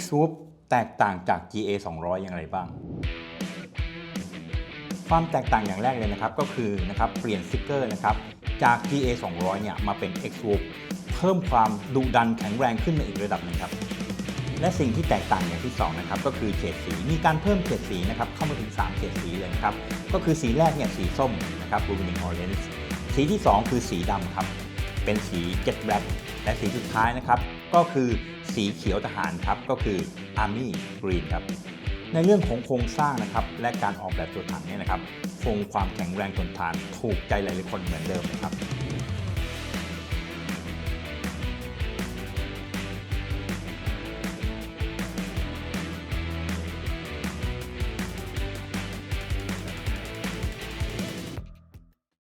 X w o o p แตกต่างจาก GA 200 อย่างไรบ้าง ความแตกต่างอย่างแรกเลยนะครับ ก็คือนะครับเปลี่ยนสติกเกอร์นะครับจาก GA 200 เนี่ยมาเป็น X w o o p เพิ่มความดุดันแข็งแรงขึ้นมาอีกระดับหนึงครับและสิ่งที่แตกต่างอย่างที่สองนะครับก็คือเฉดสีมีการเพิ่มเฉดสีนะครับเข้ามาถึง 3เฉดสีเลยครับก็คือสีแรกเนี่ยสีส้มนะครับ Rubining Orange สีที่ 2 คือสีดำครับเป็นสี Jet Black และสีสุดท้ายนะครับ ก็คือสีเขียวทหารครับก็คือ Army Green ครับในเรื่องของโครงสร้างนะครับและการออกแบบตัวถังเนี่ยนะครับคงความแข็งแรงทนทานถูกใจหลายๆคนเหมือนเดิมนะครับ